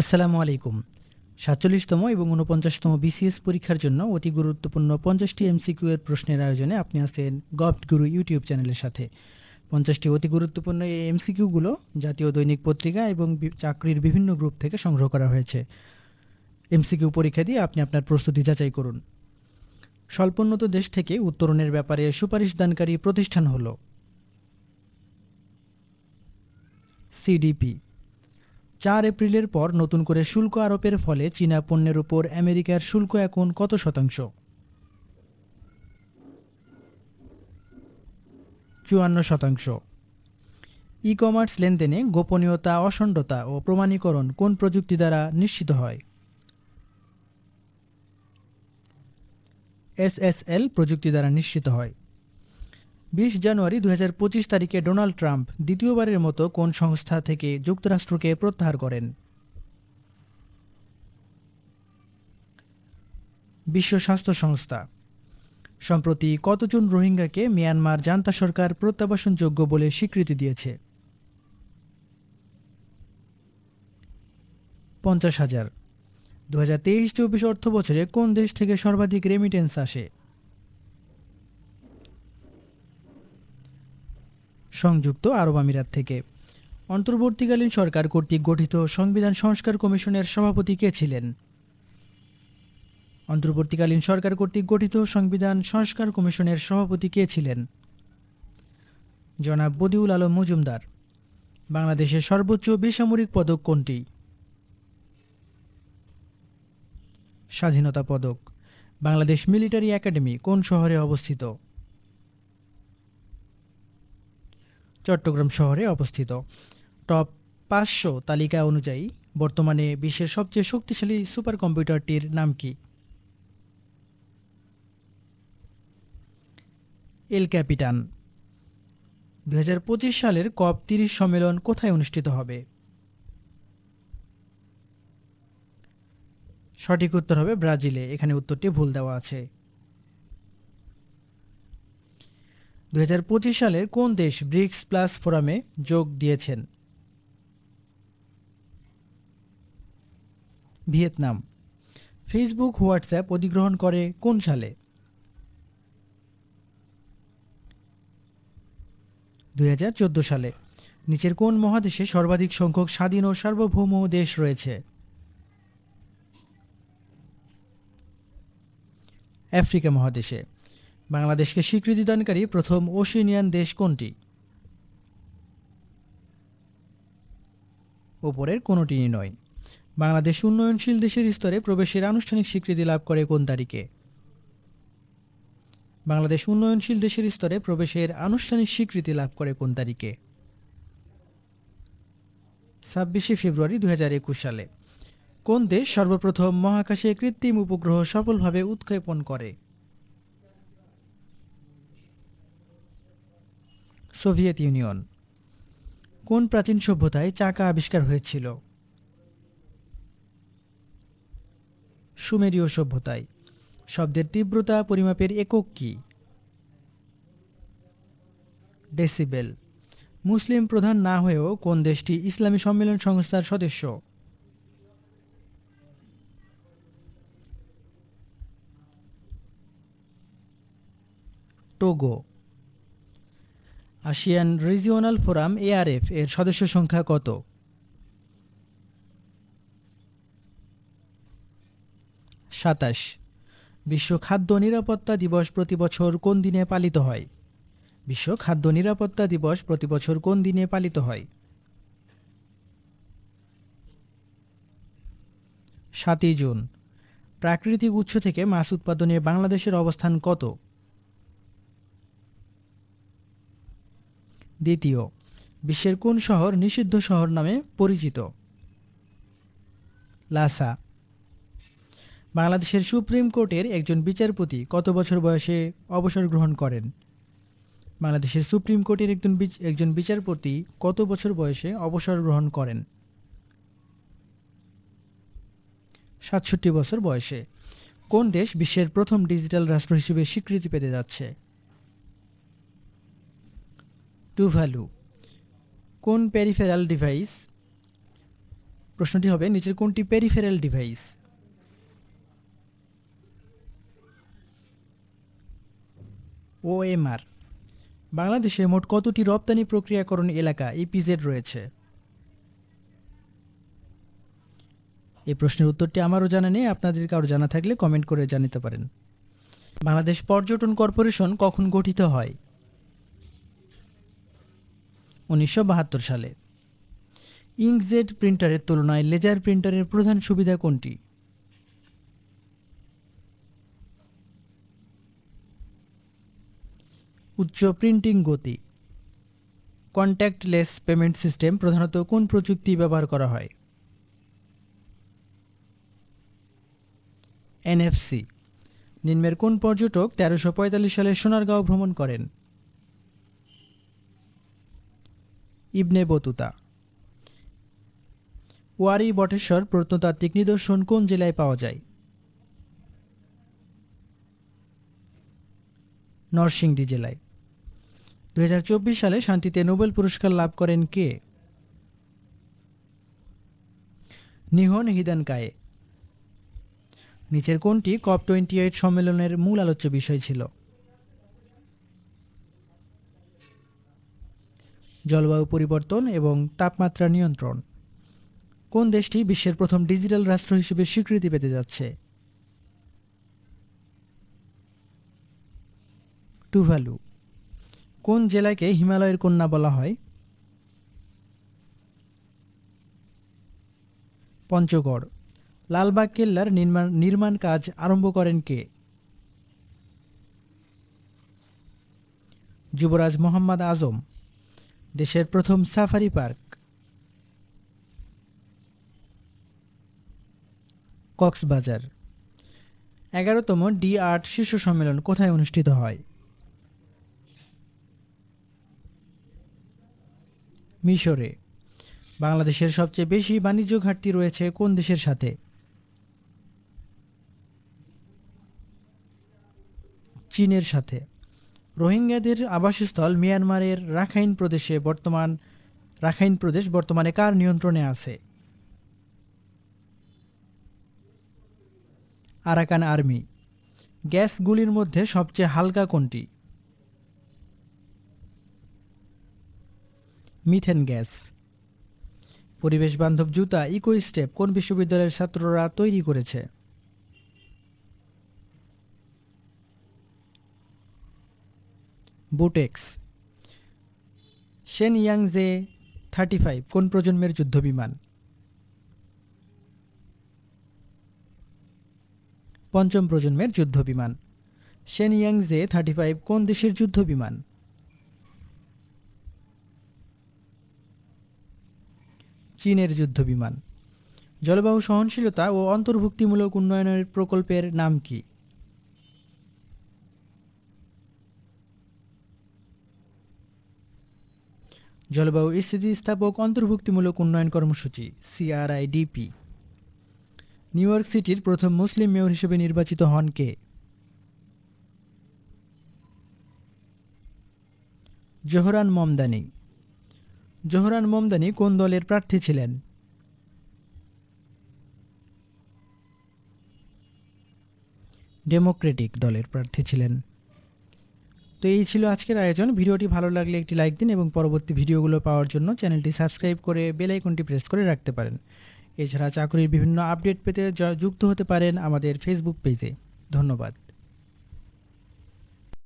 আসসালামু আলাইকুম। সাতচল্লিশতম এবং উনপঞ্চাশতম বিসিএস পরীক্ষার জন্য অতি গুরুত্বপূর্ণ পঞ্চাশটি এমসিকিউ এর প্রশ্নের আয়োজনে আপনি আছেন গভট গুরু ইউটিউব চ্যানেলের সাথে। পঞ্চাশটি অতি গুরুত্বপূর্ণ এই এমসিকিউগুলো জাতীয় দৈনিক পত্রিকা এবং চাকরির বিভিন্ন গ্রুপ থেকে সংগ্রহ করা হয়েছে। এমসিকিউ পরীক্ষা দিয়ে আপনি আপনার প্রস্তুতি যাচাই করুন। স্বল্পোন্নত দেশ থেকে উত্তরণের ব্যাপারে সুপারিশদানকারী প্রতিষ্ঠান হল সিডিপি। চার এপ্রিলের পর নতুন করে শুল্ক আরোপের ফলে চীনা পণ্যের উপর আমেরিকার শুল্ক এখন কত শতাংশ? চুয়ান্ন শতাংশ। ই কমার্স লেনদেনে গোপনীয়তা, অখণ্ডতা ও প্রমাণীকরণ কোন প্রযুক্তি দ্বারা নিশ্চিত হয়? এসএসএল প্রযুক্তি দ্বারা নিশ্চিত হয়। বিশ জানুয়ারি দু হাজার পঁচিশ তারিখে ডোনাল্ড ট্রাম্প দ্বিতীয়বারের মতো কোন সংস্থা থেকে যুক্তরাষ্ট্রকে প্রত্যাহার করেন? বিশ্ব স্বাস্থ্য সংস্থা। সম্প্রতি কতজন রোহিঙ্গাকে মিয়ানমার জান্তা সরকার প্রত্যাবাসনযোগ্য বলে স্বীকৃতি দিয়েছে? পঞ্চাশ হাজার। দু হাজার তেইশ চব্বিশ অর্থ বছরে কোন দেশ থেকে সর্বাধিক রেমিটেন্স আসে? সংযুক্ত আরব আমিরাত থেকে। অন্তর্বর্তীকালীন সরকার কর্তৃক গঠিত সংবিধান সংস্কার কমিশনের সভাপতি কে ছিলেন? অন্তর্বর্তীকালীন সরকার কর্তৃক গঠিত সংবিধান সংস্কার কমিশনের সভাপতি কে ছিলেন? জনাব বদিউল আলম মজুমদার। বাংলাদেশের সর্বোচ্চ বেসামরিক পদক কোনটি? স্বাধীনতা পদক। বাংলাদেশ মিলিটারি একাডেমি কোন শহরে অবস্থিত? চট্টগ্রাম শহরে অবস্থিত। টপ পাঁচশো তালিকা অনুযায়ী বর্তমানে বিশ্বের সবচেয়ে শক্তিশালী সুপার কম্পিউটারটির নাম কি? এল ক্যাপিটান। দু হাজার পঁচিশ সালের কপ তিরিশ সম্মেলন কোথায় অনুষ্ঠিত হবে? সঠিক উত্তর হবে ব্রাজিলে। এখানে উত্তরটি ভুল দেওয়া আছে। দুই সালের কোন দেশ ব্রিক্স প্লাস ফোরামে যোগ দিয়েছেন? ভিয়েতনাম। ফেসবুক, হোয়াটসঅ্যাপ অধিগ্রহণ করে কোন সালে? দুই হাজার চোদ্দ সালে। নিচের কোন মহাদেশে সর্বাধিক সংখ্যক স্বাধীন ও সার্বভৌম দেশ রয়েছে? আফ্রিকা মহাদেশে। বাংলাদেশকে স্বীকৃতিদানকারী প্রথম ওশেনিয়ান দেশ কোনটি? ওপরের কোনোটিই নয়। বাংলাদেশ উন্নয়নশীল দেশের স্তরে প্রবেশের আনুষ্ঠানিক স্বীকৃতি লাভ করে কোন তারিখে? বাংলাদেশ উন্নয়নশীল দেশের স্তরে প্রবেশের আনুষ্ঠানিক স্বীকৃতি লাভ করে কোন তারিখে? ছাব্বিশে ফেব্রুয়ারি দু হাজার একুশ সালে। কোন দেশ সর্বপ্রথম মহাকাশে কৃত্রিম উপগ্রহ সফলভাবে উৎক্ষেপণ করে? Soviet Union. কোন প্রাচীন সভ্যতায় চাকা আবিষ্কার হয়েছিল? সুমেরীয় সভ্যতায়। শব্দের তীব্রতা পরিমাপের একক কি? ডেসিবেল। মুসলিম প্রধান না হয়েও কোন দেশটি ইসলামী সম্মেলন সংস্থার সদস্য? Togo. ASEAN regional forum ARF এর সদস্য সংখ্যা কত? সাতাশ। বিশ্ব খাদ্য নিরাপত্তা দিবস প্রতি বছর কোন দিনে পালিত হয়? বিশ্ব খাদ্য নিরাপত্তা দিবস প্রতি বছর কোন দিনে পালিত হয়? সাতই জুন। প্রাকৃতিক উৎস থেকে মাছ উৎপাদনে বাংলাদেশের অবস্থান কত? দ্বিতীয়, বিশ্বের কোন শহর নিষিদ্ধ শহর নামে পরিচিত? লাসা, বাংলাদেশের সুপ্রিম কোর্টের একজন বিচারপতি কত বছর বয়সে অবসর গ্রহণ করেন? বাংলাদেশের সুপ্রিম কোর্টের একজন একজন বিচারপতি কত বছর বয়সে অবসর গ্রহণ করেন? সাতষট্টি বছর বয়সে। কোন দেশ বিশ্বের প্রথম ডিজিটাল রাষ্ট্র হিসেবে স্বীকৃতি পেতে যাচ্ছে? টুভালু কোন পেরিফেরাল ডিভাইস প্রশ্নটি হবে নিচের কোনটি পেরিফেরাল ডিভাইস ওএমআর বাংলাদেশে মোট কতটি রপ্তানি প্রক্রিয়াকরণ এলাকা ইপিজেড রয়েছে? এই প্রশ্নের উত্তরটি আমারও জানা নেই, আপনাদের কারও জানা থাকলে কমেন্ট করে জানাতে পারেন। বাংলাদেশ পর্যটন কর্পোরেশন কখন গঠিত হয়? উনিশশো বাহাত্তর সালে। ইঙ্কজেট প্রিন্টারের তুলনায় লেজার প্রিন্টারের প্রধান সুবিধা কোনটি? উচ্চ প্রিন্টিং গতি। কন্ট্যাক্টলেস পেমেন্ট সিস্টেম প্রধানত কোন প্রযুক্তি ব্যবহার করা হয়? এনএফসি। নিম্নের কোন পর্যটক তেরোশো সালে সোনারগাঁও ভ্রমণ করেন? Ibn Battuta. ওয়ারি, বটেশ্বর, প্রত্নতাত্ত্বিক নিদর্শন কোন জেলায় পাওয়া যায়? নরসিংদী জেলায়। দু হাজার চব্বিশ সালে শান্তিতে নোবেল পুরস্কার লাভ করেন কে? নিহন হিদান কায়ে নিচের কোনটি কপ টোয়েন্টি এইট সম্মেলনের মূল আলোচ্য বিষয় ছিল? জলবায়ু পরিবর্তন এবং তাপমাত্রা নিয়ন্ত্রণ। কোন দেশটি বিশ্বের প্রথম ডিজিটাল রাষ্ট্র হিসেবে স্বীকৃতি পেতে যাচ্ছে? টুভালু। কোন জেলাকে হিমালয়ের কন্যা বলা হয়? পঞ্চগড়। লালবাগ কেল্লার নির্মাণ নির্মাণ কাজ আরম্ভ করেন কে? যুবরাজ মোহাম্মদ আজম। দেশের প্রথম সাফারি পার্ক। কক্সবাজার। এগারোতম ডি আর্ট শীর্ষ সম্মেলন কোথায় অনুষ্ঠিত হয়? মিশরে। বাংলাদেশের সবচেয়ে বেশি বাণিজ্য ঘাটতি রয়েছে কোন দেশের সাথে? চীনের সাথে। রোহিঙ্গাদের আবাসস্থল মিয়ানমারের রাখাইন প্রদেশে বর্তমান, রাখাইন প্রদেশ বর্তমানে কার নিয়ন্ত্রণে আছে? Arakan army. গ্যাসগুলির মধ্যে সবচেয়ে হালকা কোনটি? Methane gas. পরিবেশ বান্ধব জুতা ইকো স্টেপ কোন বিশ্ববিদ্যালয়ের ছাত্ররা তৈরি করেছে? বুটেক্স। শেন ইয়াংজে থার্টি ফাইভ, কোন প্রজন্মের যুদ্ধবিমান? পঞ্চম প্রজন্মের যুদ্ধ যুদ্ধবিমান। শেন ইয়াংজে থার্টি ফাইভ, কোন দেশের যুদ্ধবিমান? চীনের যুদ্ধবিমান। জলবায়ু সহনশীলতা ও অন্তর্ভুক্তিমূলক উন্নয়নের প্রকল্পের নাম কি? জলবায়ু স্থিতিস্থাপক অন্তর্ভুক্তিমূলক উন্নয়ন কর্মসূচি সিআরআইডিপি নিউ ইয়র্ক সিটির প্রথম মুসলিম মেয়র হিসেবে নির্বাচিত হন কে? জোহরান মমদানি। জোহরান মমদানি কোন দলের প্রার্থী ছিলেন? ডেমোক্রেটিক দলের প্রার্থী ছিলেন। তো এই ছিল আজকের আয়োজন। ভিডিওটি ভালো লাগলে একটি লাইক দিন এবং পরবর্তী ভিডিওগুলো পাওয়ার জন্য চ্যানেলটি সাবস্ক্রাইব করে বেল আইকনটি প্রেস করে রাখতে পারেন। এছাড়া চাকরির বিভিন্ন আপডেট পেতে যুক্ত হতে পারেন আমাদের ফেসবুক পেজে ধন্যবাদ।